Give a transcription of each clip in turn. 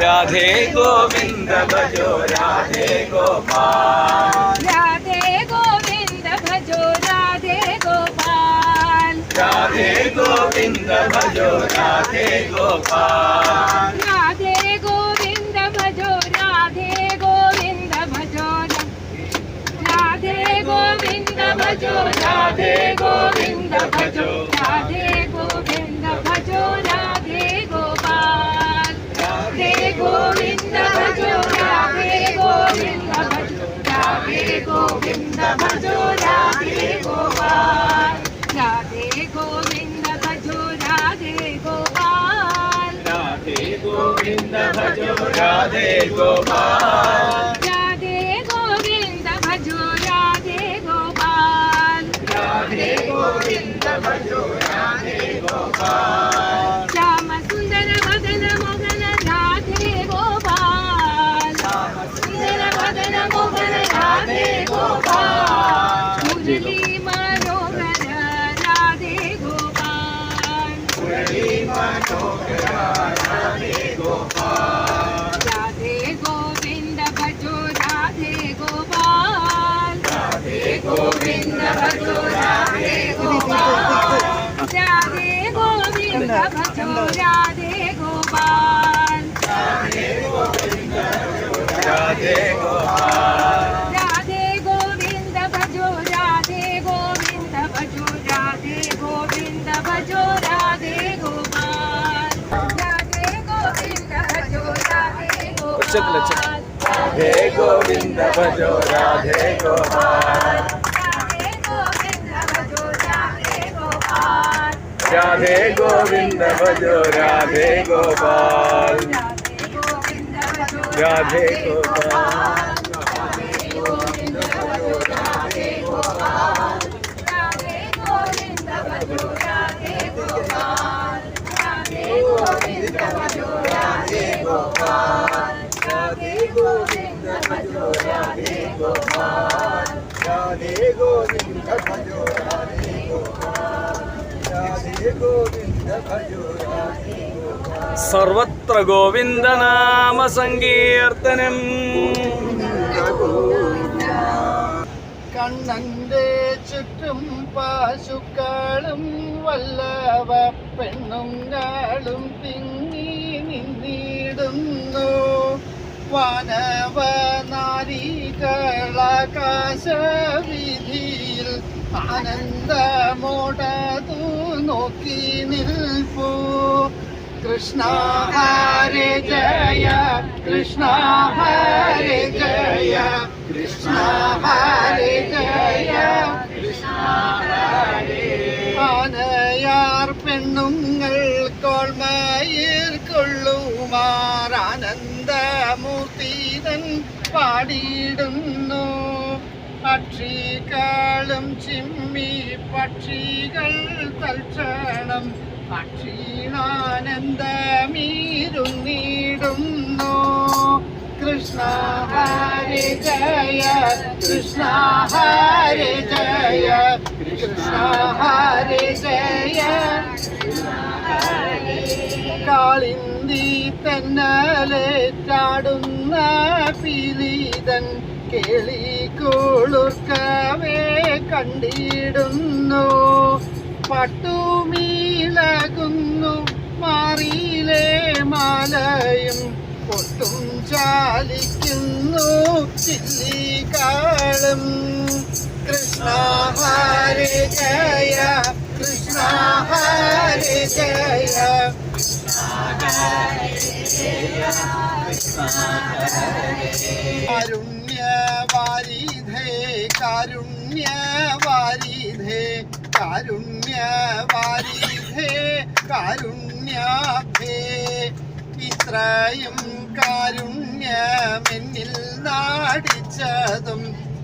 രാധേ ഗോവിന്ദ ഭജോ രാധേ ഗോപാൽ രാധേ ഗോവിന്ദ ഭജോ രാധേ ഗോപാൽ രാധേ ഗോവിന്ദ ഭജോ രാധേ ഗോപാൽ രാധേ ഗോവിന്ദ ഭജോ രാധേ ഗോവിന്ദ ഭജോ രാധേ ഗോവിന്ദ ഭജോ രാധേ ഗോവിന്ദ ഭജോ രാധേ ഗോവിന്ദ ഭജോ രാധേ ഗോപാൽ രാധേ ഗോവിന്ദ ഭജോ രാധേ ഗോവിന്ദ ഭജോ രാധേ ഗോവിന്ദ ഭജോ രാധേ ഗോപാൽ രാധേ ഗോവിന്ദ ഭജോ ഗോപാൽ രാധേ ഗോവിന്ദ ഭജോ രാധേ ഗോപാൽ രാധേ ഗോവിന്ദ ഭജോ രാധേ ഗോപാൽ രാധേ ഗോവിന്ദ ഭജോ രാധേ ഉച്ചത്തിൽ, ഉച്ചത്തിൽ. ഗോപാൽ രാധേ ഗോവിന്ദ ഭജോ രാധേ ഗോപാൽ രാധേ ഗോവിന്ദ ഭജോ രാധേ ഗോപാൽ രാധേ ഗോവിന്ദ രാധേ സർവത്ര ഗോവിന്ദനാമ സങ്കീർത്തനം. കണ്ണന്റെ ചുറ്റും പാശുക്കാളും വല്ലവ പെണ്ണുങ്ങളും തിങ്ങി നിന്നിടുന്നു. വാനവ നാരികളാകാശവിധിയിൽ ആനന്ദമോടതു നോക്കി നിൽപ്പൂ. കൃഷ്ണ ഹരി ജയ കൃഷ്ണ ഹരി ജയ കൃഷ്ണ ഹരി ജയ ആനയാർ പെണ്ണുങ്ങൾ കോൾമയിൽ കൊള്ളുമാറാനന്ദമൂർത്തിതൻ പാടിയിടുന്നു. പക്ഷികളും ചിമ്മി പക്ഷികൾ തൽക്ഷണം പക്ഷീണാനന്ദമീരുന്നിടുന്നു. കൃഷ്ണ ഹരി ജയ കൃഷ്ണ ഹരി ജയ കൃഷ്ണ ഹരി ജയ. കാളിന്തി തന്നാലേറ്റാടുന്ന പീലിതൻ കേളി കുളിർക്കവേ കണ്ടിടുന്നു. പട്ടുമീളകുന്നു മാറിയിലെ മാലയും പൊട്ടും ചാലിക്കുന്നു ചില്ലിക്കാളും കൃഷ്ണ ഹരേ ജയ കൃഷ്ണ ഹരേ ജയ. കാരുണ്യവാരിധേ കാരുണ്യവാരിധേ കാരുണ്യവാരിധേ കാരുണ്യാഭേ. ഇത്രയും കാരുണ്യമെന്നിൽ നാടിച്ചതും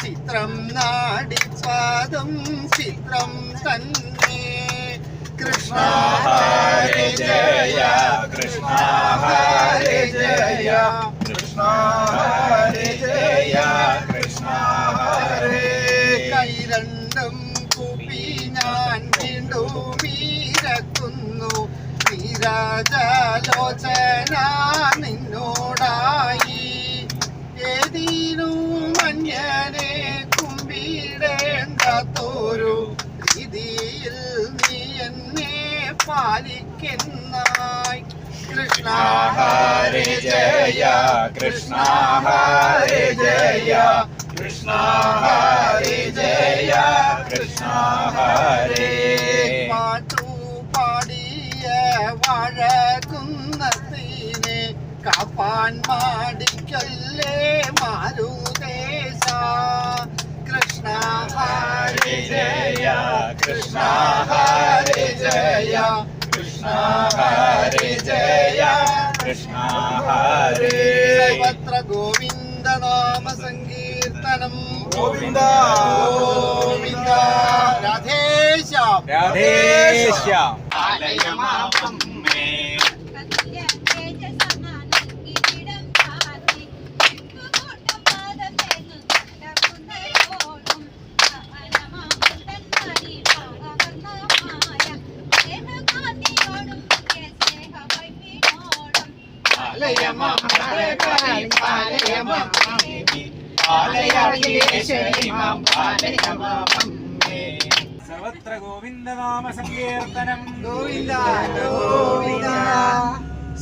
ചിത്രം നാടിച്ചതും ചിത്രം തന്നെ. കൃഷ്ണ ജയ കൃഷ്ണ ഹരി ജയ കൃഷ്ണ ഹരി ജയ കൃഷ്ണ ഹരി കൈ രണ്ടും കൂപ്പി ഞാൻ വീണ്ടും വീരക്കുന്നു നീരാജലോചന നിന്നോടായി. ഏതിനു മഞ്ഞനെ കുമ്പിടേണ്ടാത്തോരു രീതിയിൽ നീ എന്നെ പാലിക്കും. പാലിക്കുന്നായി കൃഷ്ണ ഹരി ജയ. കൃഷ്ണ ഹരി ജയ. കൃഷ്ണ ഹരി ജയ. കൃഷ്ണ ഹരി. പാട്ടു പാടിയ വഴകുന്നതിനെ കാപ്പാൻ മാടിക്കല്ലേ മാരുദേശ കൃഷ്ണ ഹരി ജയ. കൃഷ്ണ ഹരി ജയ. കൃഷ്ണ ഹരേ ജയ കൃഷ്ണ ഹരേ സർവത്ര ഗോവിന്ദ നാമ സങ്കീർത്തനം ഗോവിന്ദ ഗോവിന്ദ രാധേശ്യാം രാധേശ്യാം ആലയമാമേ സർവത്ര ഗോവിന്ദനാമ സങ്കീർത്തനം. ഗോവിന്ദ ഗോവിന്ദ.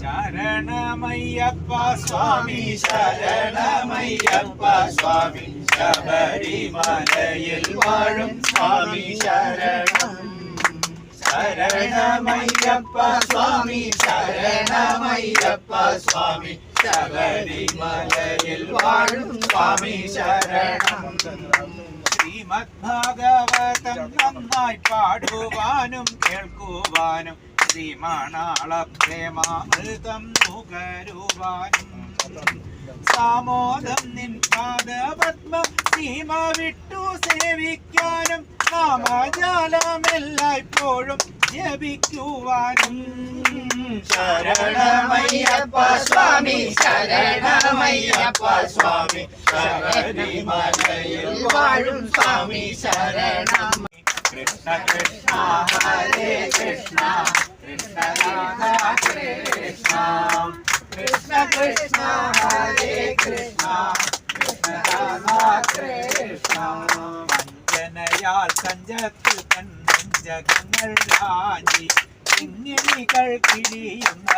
ശരണമയ്യപ്പ സ്വാമി ശരണമയ്യപ്പ സ്വാമി. ശബരിമലയിൽ വാഴും സ്വാമി ശരണം. ശരണമയ്യപ്പ സ്വാമി ശരണമയ്യപ്പ സ്വാമി. ശബരിമലയിൽ വാഴും സ്വാമി ശരണം. ശ്രീമദ് ഭാഗവതം നന്നായി പാടുവാനും കേൾക്കുവാനും ശ്രീമാണാള പ്രേമാമൃതം നുകരുവാനും. സാമോദം നിൻ പാദപത്മ സീമ വിട്ടു സേവിക്കാനും നാമജാലമെല്ലായ്പ്പോഴും ജപിക്കുവാനും. ശരണമയ്യപ്പ സ്വാമി ശരണമയ്യപ്പ സ്വാമി ശബരിമലയിൽ വാഴും സ്വാമി ശരണം കൃഷ്ണ കൃഷ്ണ ഹരേ കൃഷ്ണ കൃഷ്ണ കൃഷ്ണ. കൃഷ്ണ കൃഷ്ണ ഹരേ കൃഷ്ണ കൃഷ്ണ രാധാ കൃഷ്ണ വഞ്ചനയാൽ കഞ്ചത്തിൽ കണ്ണഞ്ചകങ്ങൾ രാജി കിങ്ങിണികൾ കിഴിയുന്ന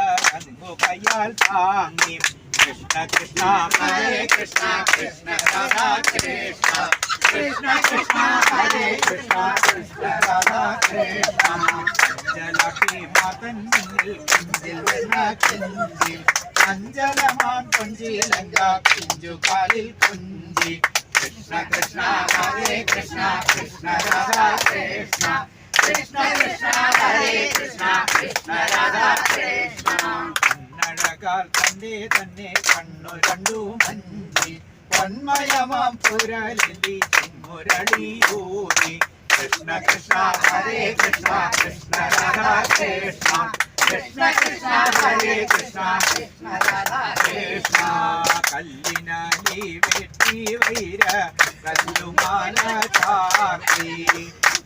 കയാൽ താങ്ങി കൃഷ്ണ കൃഷ്ണ ഹരേ കൃഷ്ണ കൃഷ്ണ രാധാ കൃഷ്ണ കൃഷ്ണ കൃഷ്ണ ഹരേ കൃഷ്ണ കൃഷ്ണ രാധാ കൃഷ്ണ ജലപി മാതൻ കുഞ്ചിൽ വെണ്ണ കുഞ്ചി അഞ്ചലമാൻ കൊഞ്ചിലങ്ക കുഞ്ചു കാലിൽ കുഞ്ചി. കൃഷ്ണ കൃഷ്ണ ഹരേ കൃഷ്ണ കൃഷ്ണ രാധാ കൃഷ്ണ. കൃഷ്ണ കൃഷ്ണ ഹരേ കൃഷ്ണ കൃഷ്ണ രാധാ കൃഷ്ണ. കണ്ണഴകാൽ തന്റെ തന്നെ കണ്ണു കണ്ടു മഞ്ചി. പൊന്മയമാം പുരലിന്തി മുരളിയൂരി കൃഷ്ണ കൃഷ്ണ ഹരേ കൃഷ്ണ കൃഷ്ണ രാധാ കൃഷ്ണ കൃഷ്ണ കൃഷ്ണ ഹരേ കൃഷ്ണ കൃഷ്ണ രാധാ കൃഷ്ണ കല്ലിനാലി വെട്ടി വൈര കല്ലുമാല ചാർത്തി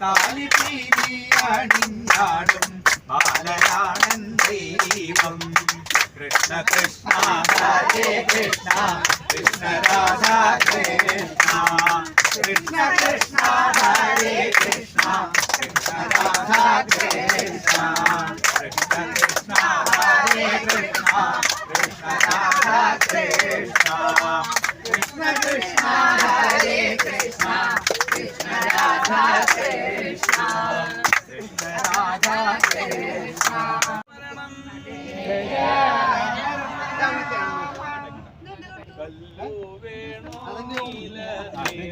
താലി പീലി അണിഞ്ഞാടും ബാലനാണൻ ദൈവം കൃഷ്ണ കൃഷ്ണ ഹരേ കൃഷ്ണ കൃഷ്ണ രാധാ കൃഷ്ണ കൃഷ്ണ കൃഷ്ണ ഹരേ കൃഷ്ണ കൃഷ്ണ രാധാ കൃഷ്ണ കൃഷ്ണ കൃഷ്ണ ഹരേ കൃഷ്ണ കൃഷ്ണ രാധാ കൃഷ്ണ കൃഷ്ണ കൃഷ്ണ ഹരേ കൃഷ്ണ കൃഷ്ണ രാധാ കൃഷ്ണ കൃഷ്ണ രാധാ കൃഷ്ണ കല്ലു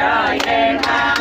നാരായണ നാരായണ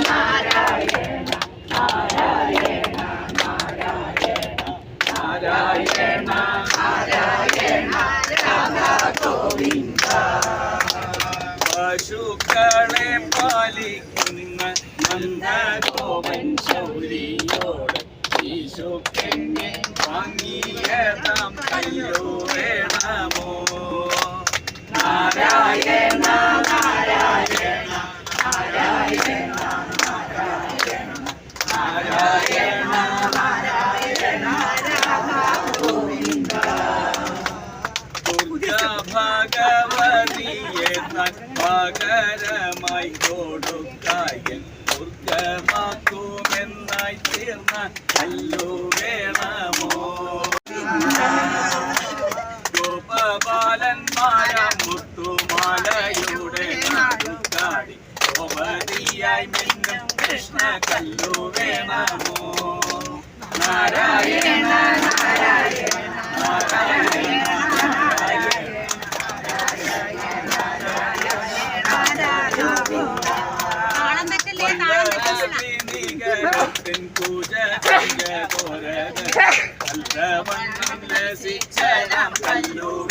ദുർഗമാക്കുമെന്നായി തീർന്ന അല്ലോ വേണമോ ഗോപബാലന്മാരാം മുത്തുമാലയുടെ കാടി ഗോപതിയായി മിന്നും കൃഷ്ണ കല്ലു വേണമോ Narayana ramanam lasi charam kallu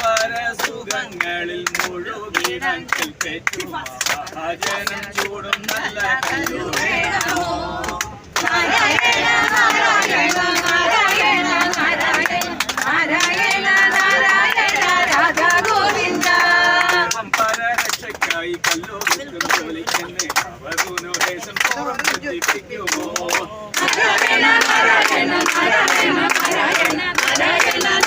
പരസുഖങ്ങളിൽ മുഴുകിടങ്ങൾ പെറ്റു ഭജനം ചൂടും നല്ല കല്ലു Narayana Narayana Narayana Narayana I'm not going. I'm not going to. I'm not going to. I'm not going to. I'm not going to. I'm not going to